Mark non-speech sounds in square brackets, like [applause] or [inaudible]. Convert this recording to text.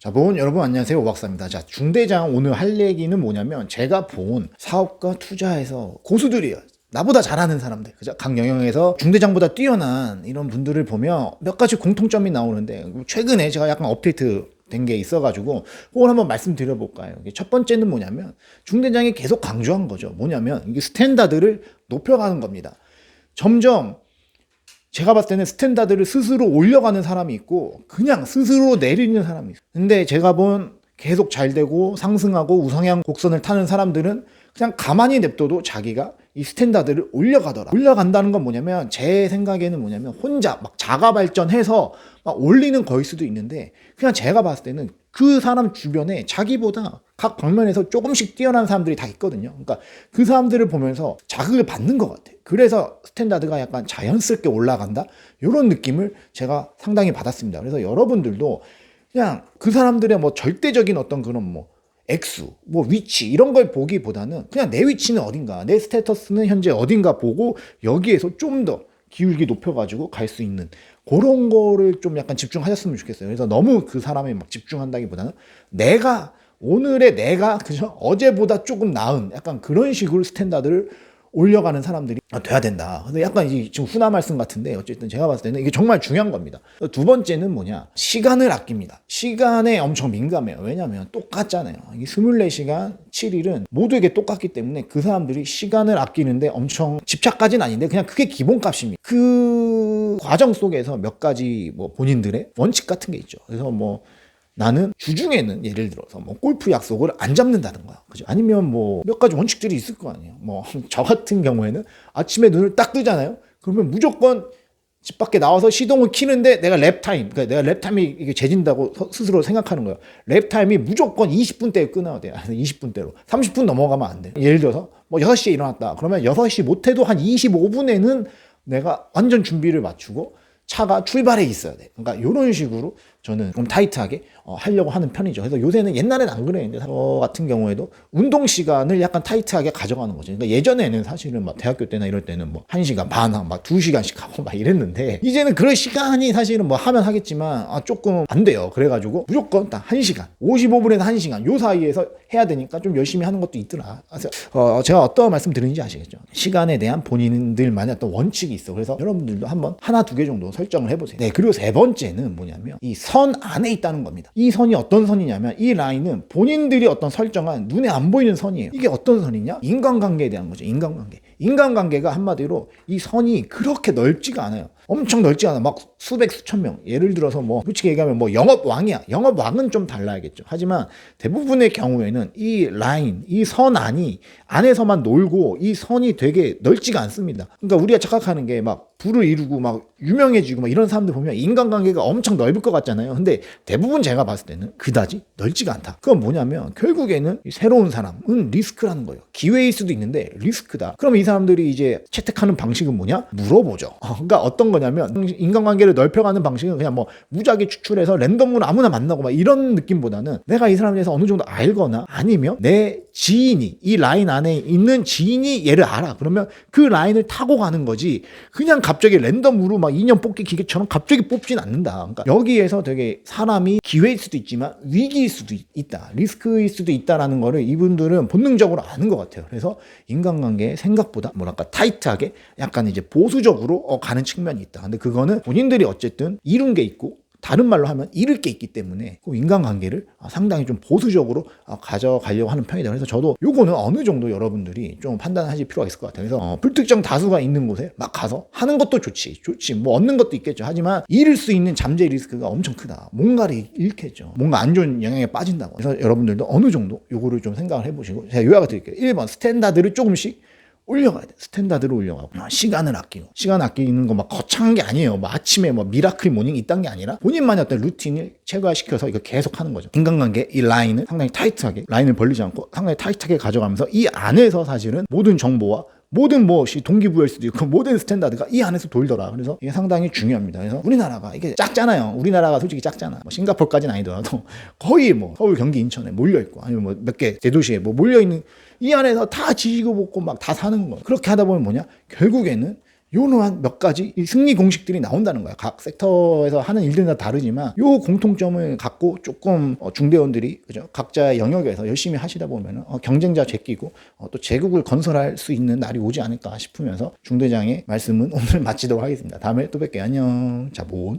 자, 본 여러분 안녕하세요. 오박사입니다. 자, 중대장 오늘 할 얘기는 뭐냐면 제가 본 사업과 투자에서 고수들이에요. 나보다 잘하는 사람들. 그죠? 각 영역에서 중대장보다 뛰어난 이런 분들을 보면 몇 가지 공통점이 나오는데 최근에 제가 약간 업데이트 된 게 있어가지고 그걸 한번 말씀드려볼까요? 첫 번째는 뭐냐면 중대장이 계속 강조한 거죠. 뭐냐면 이게 스탠다드를 높여가는 겁니다. 점점 제가 봤을 때는 스탠다드를 스스로 올려가는 사람이 있고 그냥 스스로 내리는 사람이 있어요. 근데 제가 본 계속 잘 되고 상승하고 우상향 곡선을 타는 사람들은 그냥 가만히 냅둬도 자기가 이 스탠다드를 올려가더라. 올려간다는 건 뭐냐면 제 생각에는 뭐냐면 혼자 막 자가 발전해서 막 올리는 거일 수도 있는데 그냥 제가 봤을 때는 그 사람 주변에 자기보다 각 방면에서 조금씩 뛰어난 사람들이 다 있거든요. 그러니까 그 사람들을 보면서 자극을 받는 것 같아. 그래서 스탠다드가 약간 자연스럽게 올라간다. 이런 느낌을 제가 상당히 받았습니다. 그래서 여러분들도 그냥 그 사람들의 뭐 절대적인 어떤 그런 뭐 액수, 뭐 위치 이런 걸 보기보다는 그냥 내 위치는 어딘가, 내 스테이터스는 현재 어딘가 보고 여기에서 좀 더 기울기 높여가지고 갈 수 있는 그런 거를 좀 약간 집중하셨으면 좋겠어요. 그래서 너무 그 사람에 막 집중한다기보다는 내가 오늘의 내가 그죠 어제보다 조금 나은 약간 그런 식으로 스탠다드를 올려가는 사람들이 돼야 된다. 근데 약간 이게 지금 훈화 말씀 같은데 어쨌든 제가 봤을 때는 이게 정말 중요한 겁니다. 두 번째는 뭐냐? 시간을 아낍니다. 시간에 엄청 민감해요. 왜냐면 똑같잖아요. 이게 24시간 7일은 모두에게 똑같기 때문에 그 사람들이 시간을 아끼는데 엄청 집착까지는 아닌데 그냥 그게 기본값입니다. 그 과정 속에서 몇 가지 뭐 본인들의 원칙 같은 게 있죠. 그래서 뭐 나는 주중에는 예를 들어서 뭐 골프 약속을 안 잡는다든가 그죠? 아니면 뭐 몇 가지 원칙들이 있을 거 아니에요. 뭐 [laughs] 저 같은 경우에는 아침에 눈을 딱 뜨잖아요. 그러면 무조건 집 밖에 나와서 시동을 키는데 내가 랩타임 그러니까 내가 랩타임이 이게 재진다고 서- 스스로 생각하는 거예요. 랩타임이 무조건 20분대에 끊어야 돼요 20분대로. 30분 넘어가면 안 돼. 예를 들어서 뭐 6시에 일어났다. 그러면 6시 못해도 한 25분에는 내가 완전 준비를 맞추고 차가 출발해 있어야 돼. 그러니까 이런 식으로 저는 좀 타이트하게 어, 하려고 하는 편이죠. 그래서 요새는 옛날에는 안 그랬는데 저 같은 경우에도 운동 시간을 약간 타이트하게 가져가는 거죠. 그러니까 예전에는 사실은 막 대학교 때나 이럴 때는 뭐 1시간 반, 막 2시간씩 하고 막 이랬는데 이제는 그런 시간이 사실은 뭐 하면 하겠지만 아, 조금 안 돼요. 그래가지고 무조건 딱 1시간, 55분에서 1시간 요 사이에서 해야 되니까 좀 열심히 하는 것도 있더라. 그래서 어, 제가 어떤 말씀 드리는지 아시겠죠? 시간에 대한 본인들만의 어떤 원칙이 있어. 그래서 여러분들도 한번 하나 두 개 정도 설정을 해보세요. 네, 그리고 세 번째는 뭐냐면 이 선 안에 있다는 겁니다. 이 선이 어떤 선이냐면 이 라인은 본인들이 어떤 설정한 눈에 안 보이는 선이에요. 이게 어떤 선이냐? 인간관계에 대한 거죠. 인간관계. 인간관계가 한마디로 이 선이 그렇게 넓지가 않아요. 엄청 넓지 않아. 막 수백 수천 명. 예를 들어서 뭐 솔직히 얘기하면 뭐 영업 왕이야. 영업 왕은 좀 달라야겠죠. 하지만 대부분의 경우에는 이 라인, 이 선 안이 안에서만 놀고 이 선이 되게 넓지가 않습니다. 그러니까 우리가 착각하는 게 막 부를 이루고 막 유명해지고 막 이런 사람들 보면 인간관계가 엄청 넓을 것 같잖아요. 근데 대부분 제가 봤을 때는 그다지 넓지가 않다. 그건 뭐냐면 결국에는 이 새로운 사람은 리스크라는 거예요. 기회일 수도 있는데 리스크다. 그럼 이 사람들이 이제 채택하는 방식은 뭐냐? 물어보죠. 어, 그러니까 어떤 거냐면 인간관계를 넓혀가는 방식은 그냥 뭐 무작위 추출해서 랜덤으로 아무나 만나고 막 이런 느낌보다는 내가 이 사람에 대해서 어느 정도 알거나 아니면 내 지인이 이 라인 안에 있는 지인이 얘를 알아. 그러면 그 라인을 타고 가는 거지. 그냥 갑자기 랜덤으로 막 인연 뽑기 기계처럼 갑자기 뽑진 않는다. 그러니까 여기에서 되게 사람이 기회일 수도 있지만 위기일 수도 있- 있다. 리스크일 수도 있다라는 거를 이분들은 본능적으로 아는 것 같아요. 그래서 인간관계 생각보다 뭐랄까 타이트하게 약간 이제 보수적으로 어, 가는 측면이 있다. 근데 그거는 본인들이 어쨌든 이룬 게 있고 다른 말로 하면 잃을 게 있기 때문에 그 인간관계를 아, 상당히 좀 보수적으로 아, 가져가려고 하는 편이다. 그래서 저도 요거는 어느 정도 여러분들이 좀 판단하실 필요가 있을 것 같아요. 그래서 어, 불특정 다수가 있는 곳에 막 가서 하는 것도 좋지. 좋지. 뭐 얻는 것도 있겠죠. 하지만 잃을 수 있는 잠재 리스크가 엄청 크다. 뭔가를 잃겠죠. 뭔가 안 좋은 영향에 빠진다고. 그래서 여러분들도 어느 정도 요거를 좀 생각을 해보시고 제가 요약을 드릴게요. 1번 스탠다드를 조금씩 올려가야 돼. 스탠다드로 올려가고 아, 시간을 아끼고 시간 아끼는 거 막 거창한 게 아니에요. 뭐 아침에 뭐 미라클 모닝 이딴 게 아니라 본인만의 어떤 루틴을 체계화시켜서 이거 계속 하는 거죠. 인간관계 이 라인을 상당히 타이트하게 라인을 벌리지 않고 상당히 타이트하게 가져가면서 이 안에서 사실은 모든 정보와 모든 무엇이 동기부여일 수도 있고 [laughs] 모든 스탠다드가 이 안에서 돌더라. 그래서 이게 상당히 중요합니다. 그래서 우리나라가 이게 작잖아요. 우리나라가 솔직히 작잖아. 뭐 싱가포르까지는 아니더라도 [laughs] 거의 뭐 서울, 경기, 인천에 몰려 있고 아니면 뭐 몇 개 대도시에 뭐 몰려 있는 이 안에서 다 지지고 볶고 막 다 사는 거. 그렇게 하다 보면 뭐냐? 결국에는 요런 몇 가지 이 승리 공식들이 나온다는 거야. 각 섹터에서 하는 일들은 다 다르지만 요 공통점을 갖고 조금 어, 중대원들이 그죠? 각자의 영역에서 열심히 하시다 보면 어, 경쟁자 제끼고 어, 또 제국을 건설할 수 있는 날이 오지 않을까 싶으면서 중대장의 말씀은 [laughs] 오늘 마치도록 하겠습니다. 다음에 또 뵐게요. 안녕. 자, 뭐.